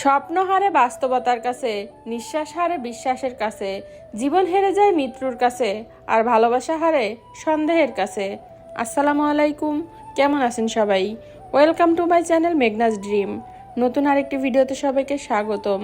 স্বপ্ন হারে বাস্তবতার কাছে নিঃশ্বাস হারে বিশ্বাসের কাছে, জীবন হেরে যায় মৃত্যুর কাছে, আর ভালোবাসা হারে সন্দেহের কাছে। আসসালামু আলাইকুম, কেমন আছেন সবাই? Welcome to my channel Meghnaz dream নতুন আরেকটি ভিডিওতে সবাইকে স্বাগতম।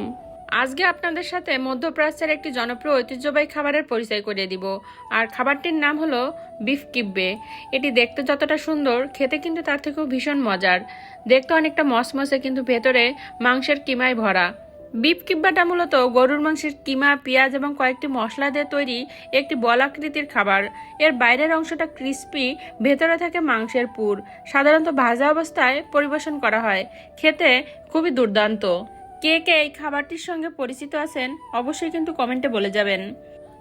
আজকে আপনাদের সাথে মধ্যপ্রাচ্যের একটি জনপ্রিয় ঐতিহ্যবাহী খাবারের পরিচয় করিয়ে দিব। আর খাবারটির নাম হলো বিফ কিব্বে। এটি দেখতে যতটা সুন্দর, খেতে কিন্তু তার থেকেও ভীষণ মজার। দেখতে অনেকটা মসমসে, কিন্তু ভেতরে মাংসের কিমায় ভরা। বিফ কিব্বাটা মূলত গরুর মাংসের কিমা, পেঁয়াজ এবং কয়েকটি মশলা দিয়ে তৈরি একটি বলাকৃতির খাবার। এর বাইরের অংশটা ক্রিস্পি, ভেতরে থাকে মাংসের পুর। সাধারণত ভাজা অবস্থায় পরিবেশন করা হয়। খেতে খুবই দুর্দান্ত। কে কে এই খাবারটির সঙ্গে পরিচিত আছেন, অবশ্যই কিন্তু কমেন্টে বলে যাবেন।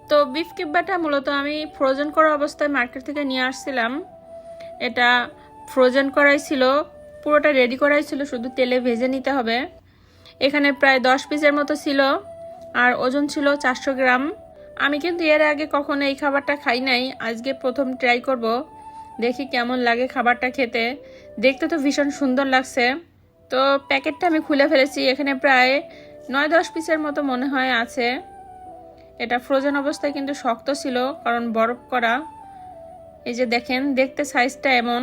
তো বিফ কিব্বাটা মূলত আমি ফ্রোজেন করা অবস্থায় মার্কেট থেকে নিয়ে আসছিলাম। এটা ফ্রোজেন করাই ছিল, পুরোটা রেডি করাই ছিল, শুধু তেলে ভেজে নিতে হবে। এখানে প্রায় দশ পিসের মতো ছিল, আর ওজন ছিল চারশো গ্রাম। আমি কিন্তু এর আগে কখনো এই খাবারটা খাই নাই, আজকে প্রথম ট্রাই করব। দেখি কেমন লাগে খাবারটা খেতে। দেখতে তো ভীষণ সুন্দর লাগছে। তো প্যাকেটটা আমি খুলে ফেলেছি। এখানে প্রায় নয় দশ পিসের মতো মনে হয় আছে। এটা ফ্রোজেন অবস্থায় কিন্তু শক্ত ছিল, কারণ বরফ করা। এই যে দেখেন, দেখতে সাইজটা এমন।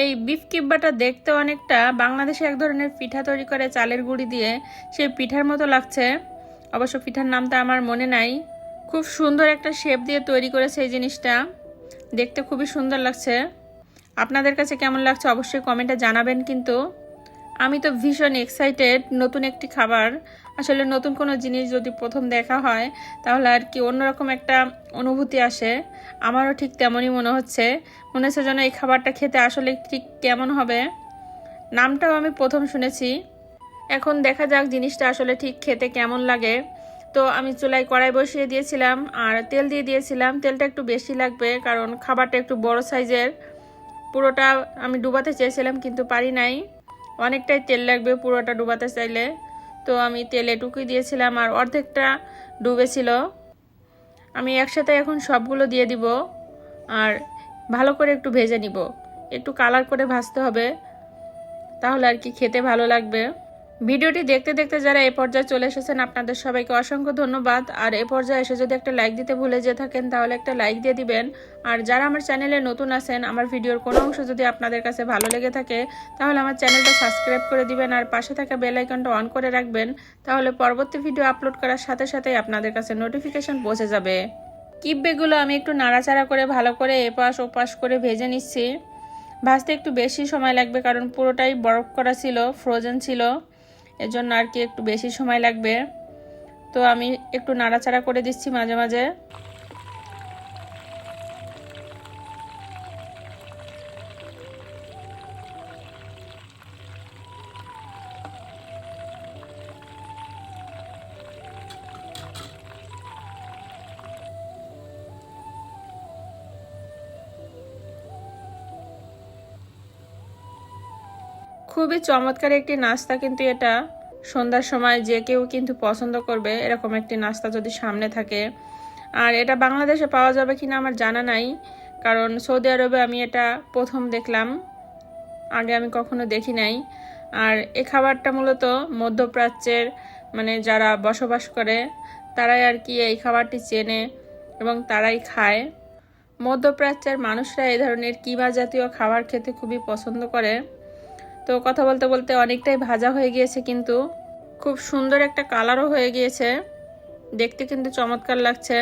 এই বিফ কিব্বাটা দেখতে অনেকটা বাংলাদেশে এক ধরনের পিঠা তৈরি করে চালের গুঁড়ি দিয়ে সেই পিঠার মতো লাগছে। অবশ্য পিঠার নামটা আমার মনে নাই। খুব সুন্দর একটা শেপ দিয়ে তৈরি করেছে এই জিনিসটা। দেখতে খুবই সুন্দর লাগছে। আপনাদের কাছে কেমন লাগছে অবশ্যই কমেন্টে জানাবেন কিন্তু। আমি তো ভীষণ এক্সাইটেড নতুন একটি খাবার। আসলে নতুন কোনো জিনিস যদি প্রথম দেখা হয়, তাহলে আর কি অন্যরকম একটা অনুভূতি আসে। আমারও ঠিক তেমনই মনে হচ্ছে। মনে হচ্ছে যেন এই খাবারটা খেতে আসলে ঠিক কেমন হবে। নামটাও আমি প্রথম শুনেছি। এখন দেখা যাক জিনিসটা আসলে ঠিক খেতে কেমন লাগে। তো আমি চুলায় কড়াই বসিয়ে দিয়েছিলাম আর তেল দিয়ে দিয়েছিলাম। তেলটা একটু বেশি লাগবে, কারণ খাবারটা একটু বড় সাইজের। পুরোটা আমি ডুবাতে চেয়েছিলাম, কিন্তু পারি নাই। অনেকটাই তেল লাগবে পুরোটা ডুবাতে চাইলে। তো আমি তেলে টুকি দিয়েছিলাম আর অর্ধেকটা ডুবেছিল আমি একসাথে এখন সবগুলো দিয়ে দিব আর ভালো করে একটু ভেজে নিব। একটু কালার করে ভাজতে হবে, তাহলে আর কি খেতে ভালো লাগবে। ভিডিওটি দেখতে দেখতে যারা এ পর্যায়ে চলে এসেছেন, আপনাদের সবাইকে অসংখ্য ধন্যবাদ। আর এ পর্যায়ে এসে যদি একটা লাইক দিতে ভুলে যে থাকেন, তাহলে একটা লাইক দিয়ে দিবেন। আর যারা আমার চ্যানেলে নতুন আছেন, আমার ভিডিওর কোনো অংশ যদি আপনাদের কাছে ভালো লেগে থাকে, তাহলে আমার চ্যানেলটা সাবস্ক্রাইব করে দিবেন আর পাশে থাকা বেল আইকনটা অন করে রাখবেন। তাহলে পরবর্তী ভিডিও আপলোড করার সাথে সাথেই আপনাদের কাছে নোটিফিকেশন পৌঁছে যাবে। কিপবেগুলো আমি একটু নাড়াচাড়া করে, ভালো করে এপাশ ওপাশ করে ভেজে নিচ্ছি। ভাজতে একটু বেশি সময় লাগবে, কারণ পুরোটাই বরফ করা ছিল ফ্রোজেন ছিল। এজন্য আর কি একটু বেশি সময় লাগবে। তো আমি একটু নাড়াচাড়া করে দিচ্ছি মাঝে মাঝে। খুবই চমৎকার একটি নাস্তা, কিন্তু এটা সন্ধ্যার সময় যে কেউ কিন্তু পছন্দ করবে এরকম একটি নাস্তা যদি সামনে থাকে। আর এটা বাংলাদেশে পাওয়া যাবে কিনা আমার জানা নাই, কারণ সৌদি আরবে আমি এটা প্রথম দেখলাম। আগে আমি কখনো দেখি নাই। আর এ খাবারটা মূলত মধ্যপ্রাচ্যের মানে যারা বসবাস করে, তারাই আর কি এই খাবারটি চেনে এবং তারাই খায়। মধ্যপ্রাচ্যের মানুষরা এই ধরনের কিমা জাতীয় খাবার খেতে খুবই পছন্দ করে। তো কথা বলতে বলতে অনেকটাই ভাজা হয়ে গিয়েছে কিন্তু। খুব সুন্দর একটা কালারও হয়ে গিয়েছে। দেখতে কিন্তু চমৎকার লাগছে।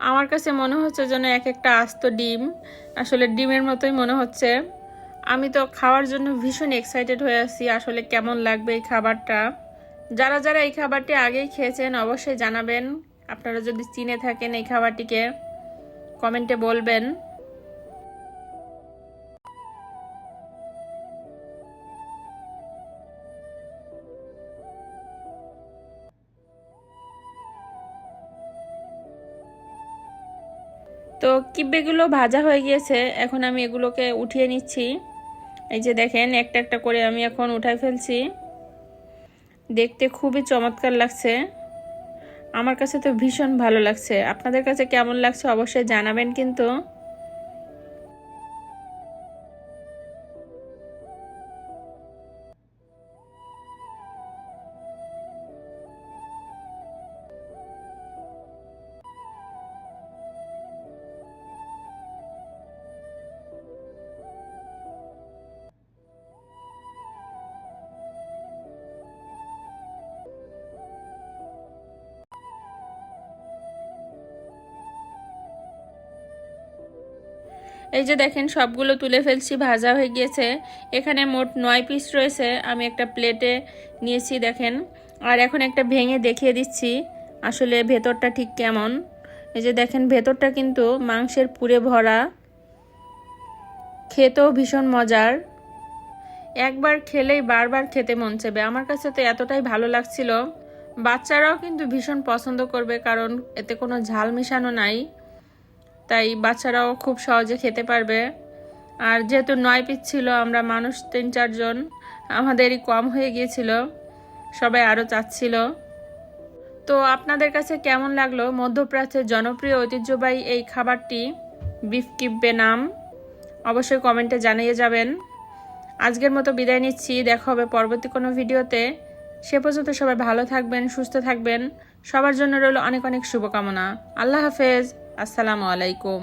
আমার কাছে মনে হচ্ছে যেন এক একটা আস্ত ডিম, আসলে ডিমের মতোই মনে হচ্ছে। আমি তো খাওয়ার জন্য ভীষণ এক্সাইটেড হয়ে আছি, আসলে কেমন লাগবে এই খাবারটা। যারা যারা এই খাবারটি আগেই খেয়েছেন অবশ্যই জানাবেন। আপনারা যদি চিনে থাকেন এই খাবারটিকে, কমেন্টে বলবেন। তো কিব্বেগুলো ভাজা হয়ে গিয়েছে, এখন আমি এগুলোকে উঠিয়ে নিচ্ছি। এই যে দেখেন, একটা একটা করে আমি এখন উঠাই ফেলছি। দেখতে খুবই চমৎকার লাগছে। আমার কাছে তো ভীষণ ভালো লাগছে। আপনাদের কাছে কেমন লাগছে অবশ্যই জানাবেন কিন্তু। এই যে দেখেন, সবগুলো তুলে ফেলছি, ভাজা হয়ে গিয়েছে। এখানে মোট নয় পিস রয়েছে, আমি একটা প্লেটে নিয়েছি, দেখেন। আর এখন একটা ভেঙে দেখিয়ে দিচ্ছি, আসলে ভেতরটা ঠিক কেমন। এই যে দেখেন, ভেতরটা কিন্তু মাংসের পুরে ভরা। খেতেও ভীষণ মজার। একবার খেলেই বারবার খেতে মন চাইবে। আমার কাছে তো এতটাই ভালো লাগছিল। বাচ্চারাও কিন্তু ভীষণ পছন্দ করবে, কারণ এতে কোনো ঝাল মেশানো নাই। তাই বাচ্চারাও খুব সহজে খেতে পারবে। আর যেহেতু নয় পিস ছিল, আমরা মানুষ তিন চারজন আমাদেরই কম হয়ে গিয়েছিল। সবাই আরও চাচ্ছিল। তো আপনাদের কাছে কেমন লাগল মধ্যপ্রাচ্যের জনপ্রিয় ঐতিহ্যবাহী এই খাবারটি? বিফ কিব্বে নাম অবশ্যই কমেন্টে জানিয়ে যাবেন। আজকের মতো বিদায় নিচ্ছি। দেখা হবে পরবর্তী কোনো ভিডিওতে। সে পর্যন্ত সবাই ভালো থাকবেন, সুস্থ থাকবেন। সবার জন্য রইল অনেক অনেক শুভকামনা। আল্লাহ হাফেজ। আসসালামু আলাইকুম।